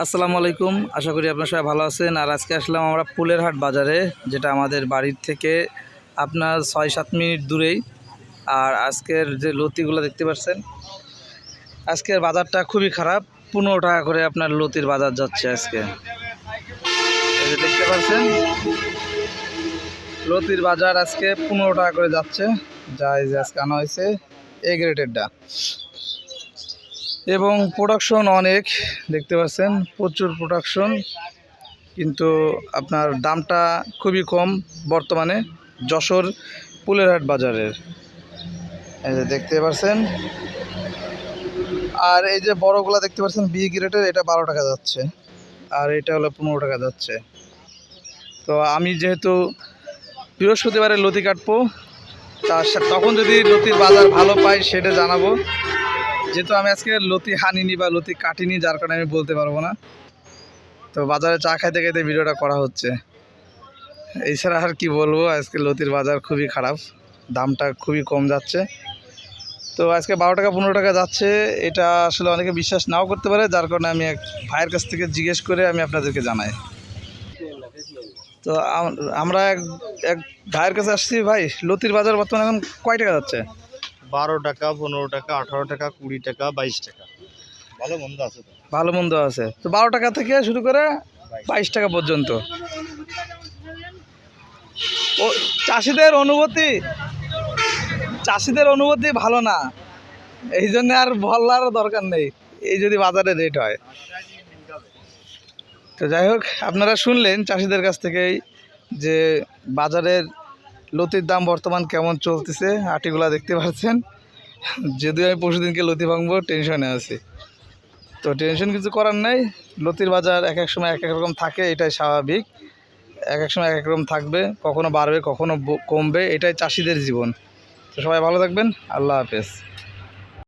আসসালামু আলাইকুম। আশা করি আপনার সবাই ভালো আছেন। আর আজকে আসলাম আমরা পুলের হাট বাজারে, যেটা আমাদের বাড়ির থেকে আপনার ছয় সাত মিনিট দূরেই। আর আজকের যে লতিগুলো দেখতে পাচ্ছেন, আজকের বাজারটা খুবই খারাপ। পনেরো টাকা করে আপনার লতির বাজার যাচ্ছে আজকে। দেখতে পাচ্ছেন, লতির বাজার আজকে পনেরো টাকা করে যাচ্ছে। যা এই যে আজকে আনা হয়েছে এ গ্রেটেডটা এবং প্রোডাকশন অনেক, দেখতে পাচ্ছেন, প্রচুর প্রোডাকশন কিন্তু আপনার দামটা খুবই কম বর্তমানে যশোর পুলেরহাট বাজারের। এই যে দেখতে পাচ্ছেন, আর এই যে বড়গুলা দেখতে পাচ্ছেন বি গ্রেডের এটা বারো টাকা যাচ্ছে, আর এটা হলো পনেরো টাকা যাচ্ছে। তো আমি যেহেতু বৃহস্পতিবারে লতি কাটবো তার সাথে তখন যদি লতির বাজার ভালো পাই, সেটা জানাব। যেহেতু আমি আজকে লতি হানিনি বা লতি কাটিনি, যার কারণে আমি বলতে পারব না। তো বাজারে চা খাইতে খাইতে ভিডিওটা করা হচ্ছে। এছাড়া আর কি বলব, আজকে লতির বাজার খুবই খারাপ। দামটা খুবই কম যাচ্ছে। তো আজকে বারো টাকা, পনেরো টাকা যাচ্ছে। এটা আসলে অনেকে বিশ্বাস নাও করতে পারে, যার কারণে আমি এক ভাইয়ের কাছ থেকে জিজ্ঞেস করে আমি আপনাদেরকে জানাই। তো আমরা এক এক ভাইয়ের কাছে আসছি, ভাই, লতির বাজার বর্তমানে এখন কয় টাকা যাচ্ছে? বারো টাকা, পনেরো টাকা, আঠারো টাকা, কুড়ি টাকা, বাইশ টাকা। ভালো মন্দ আছে ভালো মন্দ আছে। তো বারো টাকা থেকে শুরু করে বাইশ টাকা পর্যন্ত। ও, চাষিদের অনুভূতি? চাষিদের অনুভূতি ভালো না। এই জন্য আর বলার দরকার নেই। এই যদি বাজারে রেট হয়। তো যাই হোক, আপনারা শুনলেন চাষিদের কাছ থেকেই যে বাজারের লতির দাম বর্তমান কেমন চলতেছে? আটিগুলা দেখতে পাচ্ছেন যদিও আমি পরশুদিনকে লতি ভাঙবো টেনশনে আছি। তো টেনশন কিছু করার নাই। লতির বাজার এক এক সময় এক এক রকম থাকে, এটাই স্বাভাবিক। এক এক সময় এক এক রকম থাকবে, কখনো বাড়বে, কখনো কমবে, এটাই চাষিদের জীবন। তো সবাই ভালো থাকবেন, আল্লাহ হাফেজ।